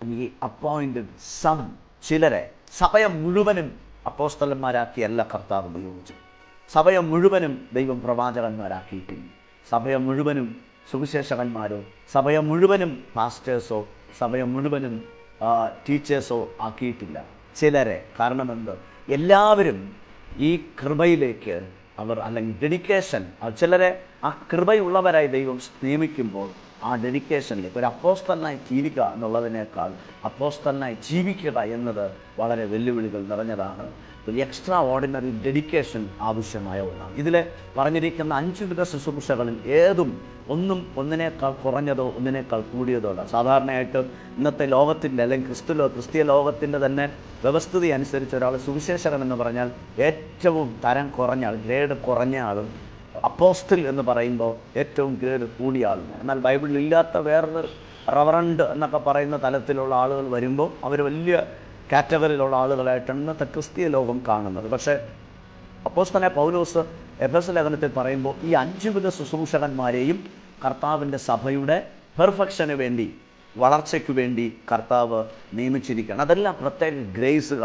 ഈ appointed some ചിലരെ സഭയെ മുഴുവനും അപ്പോസ്തലന്മാരാക്കിയല്ല കർത്താവ് ഉപയോഗിച്ചു സഭയെ മുഴുവനും ദൈവം പ്രവാചകന്മാരാക്കിയിട്ടില്ല. സഭയെ മുഴുവനും സുവിശേഷകന്മാരോ സഭയെ മുഴുവനും മാസ്റ്റേഴ്സോ സഭയെ മുഴുവനും ടീച്ചേഴ്സോ ആക്കിയിട്ടില്ല. ചിലരെ കാരണം എന്ത് എല്ലാവരും ഈ കൃപയിലേക്ക് അവർ അല്ലെങ്കിൽ ഡെഡിക്കേഷൻ ചിലരെ ആ കൃപയുള്ളവരായി ദൈവം നിയമിക്കുമ്പോൾ ആ ഡെഡിക്കേഷനിലേക്ക് ഒരു അപ്പോസ്തലനായി ജീവിക്കുക എന്നുള്ളതിനേക്കാൾ അപ്പോസ്തലനായി ജീവിക്കുക എന്നത് വളരെ വെല്ലുവിളികൾ നിറഞ്ഞതാണ്. ഒരു എക്സ്ട്രാ ഓർഡിനറി ഡെഡിക്കേഷൻ ആവശ്യമായ ഒന്നാണ്. ഇതിൽ പറഞ്ഞിരിക്കുന്ന അഞ്ച് വിധ ശുശ്രൂഷകളിൽ ഏതും ഒന്നും ഒന്നിനേക്കാൾ കുറഞ്ഞതോ ഒന്നിനേക്കാൾ കൂടിയതോ അല്ല. സാധാരണയായിട്ട് ഇന്നത്തെ ലോകത്തിന്റെ അല്ലെങ്കിൽ ക്രിസ്തു ലോ ക്രിസ്തീയ ലോകത്തിന്റെ തന്നെ വ്യവസ്ഥിതി അനുസരിച്ച് ഒരാൾ സുവിശേഷകൻ എന്ന് പറഞ്ഞാൽ ഏറ്റവും തരം കുറഞ്ഞ ആൾ ഗ്രേഡ് കുറഞ്ഞ ആളും അപ്പോസ്റ്റിൽ എന്ന് പറയുമ്പോൾ ഏറ്റവും ഗ്രേഡ് കൂടിയ ആളും എന്നാൽ ബൈബിളിൽ ഇല്ലാത്ത വേറൊരു റവറണ്ട് എന്നൊക്കെ പറയുന്ന തലത്തിലുള്ള ആളുകൾ വരുമ്പോൾ അവർ വലിയ കാറ്റഗറിയിലുള്ള ആളുകളായിട്ടാണ് ഇന്നത്തെ ക്രിസ്തീയ ലോകം കാണുന്നത്. പക്ഷേ അപ്പോസ്തനെ പൗലോസ് എഫ് എസ് ലേഖനത്തിൽ പറയുമ്പോൾ ഈ അഞ്ച് വിധ ശുശ്രൂഷകന്മാരെയും കർത്താവിന്റെ സഭയുടെ പെർഫെക്ഷന് വേണ്ടി വളർച്ചയ്ക്ക് വേണ്ടി കർത്താവ് നിയമിച്ചിരിക്കുകയാണ്. അതെല്ലാം പ്രത്യേക ഗ്രേസുകൾ